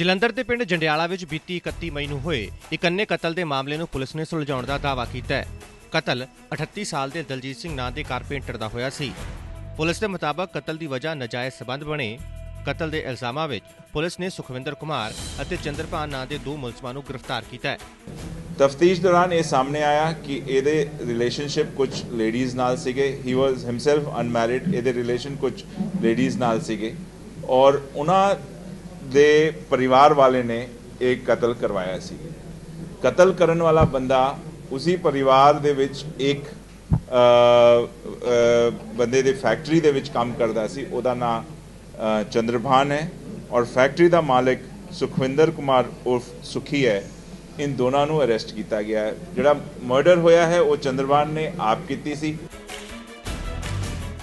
ਜਲੰਧਰ ਦੇ ਪਿੰਡ ਜੰਡਿਆਲਾ ਵਿੱਚ ਬੀਤੀ 31 ਮਈ ਨੂੰ ਹੋਏ ਇੱਕ ਕਤਲ ਦੇ ਮਾਮਲੇ ਨੂੰ ਪੁਲਿਸ ਨੇ ਸੁਲਝਾਉਣ ਦਾ ਦਾਅਵਾ ਕੀਤਾ ਹੈ। ਕਤਲ 38 ਸਾਲ ਦੇ ਦਲਜੀਤ ਸਿੰਘ ਨਾਂ ਦੇ ਕਾਰਪੇਂਟਰ ਦਾ ਹੋਇਆ ਸੀ। ਪੁਲਿਸ ਦੇ ਮੁਤਾਬਕ ਕਤਲ ਦੀ ਵਜ੍ਹਾ ਨਾਜਾਇਜ਼ ਸਬੰਧ ਬਣੇ। ਕਤਲ ਦੇ ਇਲਜ਼ਾਮਾਂ ਵਿੱਚ ਪੁਲਿਸ ਨੇ ਸੁਖਵਿੰਦਰ ਕੁਮਾਰ ਅਤੇ ਚੰਦਰਪਾਨ ਨਾਂ ਦੇ ਦੋ ਮੁਲਜ਼ਮਾਂ ਨੂੰ ਗ੍ਰਿਫਤਾਰ ਕੀਤਾ ਹੈ। ਤਫਤੀਸ਼ ਦੌਰਾਨ ਇਹ ਸਾਹਮਣੇ ਆਇਆ ਕਿ ਇਹਦੇ ਰਿਲੇਸ਼ਨਸ਼ਿਪ ਕੁਝ ਲੇਡੀਜ਼ ਨਾਲ ਸੀਗੇ। ਹੀ ਵਾਸ ਹਿਮਸੈਲਫ ਅਨਮੈਰਿਡ ਇਹਦੇ ਰਿਲੇਸ਼ਨ ਕੁਝ ਲੇਡੀਜ਼ ਨਾਲ ਸੀਗੇ। ਔਰ ਉਹਨਾਂ ਦੇ ਪਰਿਵਾਰ ਵਾਲੇ ਨੇ ਇਹ ਕਤਲ ਕਰਵਾਇਆ ਸੀ। ਕਤਲ ਕਰਨ ਵਾਲਾ ਬੰਦਾ ਉਸੇ ਪਰਿਵਾਰ ਦੇ ਵਿੱਚ ਇੱਕ ਬੰਦੇ ਦੇ ਫੈਕਟਰੀ ਦੇ ਵਿੱਚ ਕੰਮ ਕਰਦਾ ਸੀ। ਉਹਦਾ ਨਾਮ ਚੰਦਰਭਾਨ ਹੈ ਔਰ ਫੈਕਟਰੀ ਦਾ ਮਾਲਕ ਸੁਖਵਿੰਦਰ ਕੁਮਾਰ ਉਰਫ ਸੁਖੀ ਹੈ। ਇਨ ਦੋਨਾਂ ਨੂੰ ਅਰੈਸਟ ਕੀਤਾ ਗਿਆ ਹੈ। ਜਿਹੜਾ ਮਰਡਰ ਹੋਇਆ ਹੈ, ਉਹ ਚੰਦਰਭਾਨ ਨੇ ਆਪ ਕੀਤੀ ਸੀ।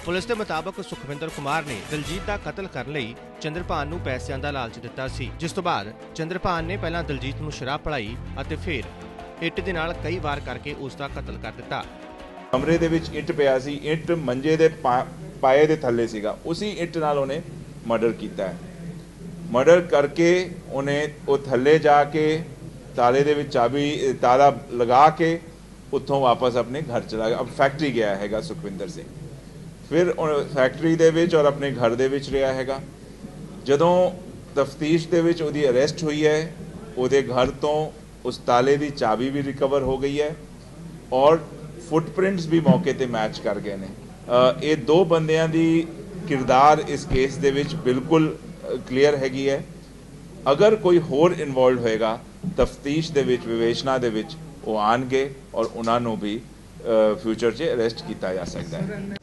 ਪੁਲਿਸ ਦੇ ਮੁਤਾਬਕ ਸੁਖਵਿੰਦਰ ਕੁਮਾਰ ਨੇ ਦਲਜੀਤ ਦਾ ਕਤਲ ਕਰਨ ਲਈ ਚੰਦਰਪਾਨ ਨੂੰ ਪੈਸਿਆਂ ਦਾ ਲਾਲਚ ਦਿੱਤਾ ਸੀ। ਜਿਸ ਤੋਂ ਬਾਅਦ ਚੰਦਰਪਾਨ ਨੇ ਪਹਿਲਾਂ ਦਲਜੀਤ ਨੂੰ ਸ਼ਰਾਬ ਪੜਾਈ ਅਤੇ ਫਿਰ ਇੱਟ ਦੇ ਨਾਲ ਕਈ ਵਾਰ ਕਰਕੇ ਉਸ ਦਾ ਕਤਲ ਕਰ ਦਿੱਤਾ। ਕਮਰੇ ਦੇ ਵਿੱਚ ਇੱਟ ਪਿਆ ਸੀ। ਇੱਟ ਮੰਜੇ ਦੇ ਪਾਏ ਦੇ ਥੱਲੇ ਸੀਗਾ। ਉਸੇ ਇੱਟ ਨਾਲ ਉਹਨੇ ਮਰਡਰ ਕੀਤਾ ਹੈ। ਮਰਡਰ ਕਰਕੇ ਉਹਨੇ ਉਹ ਥੱਲੇ ਜਾ ਕੇ ਤਾਲੇ ਦੇ ਵਿੱਚ ਚਾਬੀ ਤਾਲਾ ਲਗਾ ਕੇ ਉੱਥੋਂ ਵਾਪਸ ਆਪਣੇ ਘਰ ਚਲਾ ਗਿਆ। ਅਬ ਫੈਕਟਰੀ ਗਿਆ ਹੈਗਾ ਸੁਖਵਿੰਦਰ ਸਿੰਘ। ਫਿਰ ਉਹ ਫੈਕਟਰੀ ਦੇ ਵਿੱਚ ਔਰ ਆਪਣੇ ਘਰ ਦੇ ਵਿੱਚ ਰਿਹਾ ਹੈਗਾ। ਜਦੋਂ ਤਫਤੀਸ਼ ਦੇ ਵਿੱਚ ਉਹਦੀ ਅਰੈਸਟ ਹੋਈ ਹੈ, ਉਹਦੇ ਘਰ ਤੋਂ ਉਸ ਤਾਲੇ ਦੀ ਚਾਬੀ ਵੀ ਰਿਕਵਰ ਹੋ ਗਈ ਹੈ ਔਰ ਫੁੱਟਪ੍ਰਿੰਟਸ ਵੀ ਮੌਕੇ ਤੇ ਮੈਚ ਕਰ ਗਏ ਨੇ। ਇਹ ਦੋ ਬੰਦਿਆਂ ਦੀ ਕਿਰਦਾਰ ਇਸ ਕੇਸ ਦੇ ਵਿੱਚ ਬਿਲਕੁਲ ਕਲੀਅਰ ਹੈਗੀ ਹੈ। ਅਗਰ ਕੋਈ ਹੋਰ ਇਨਵੋਲਡ ਹੋਏਗਾ, ਤਫਤੀਸ਼ ਦੇ ਵਿੱਚ, ਵਿਵੇਚਨਾ ਦੇ ਵਿੱਚ ਉਹ ਆਣਗੇ ਔਰ ਉਹਨਾਂ ਨੂੰ ਵੀ ਫਿਊਚਰ 'ਚ ਅਰੈਸਟ ਕੀਤਾ ਜਾ ਸਕਦਾ ਹੈ।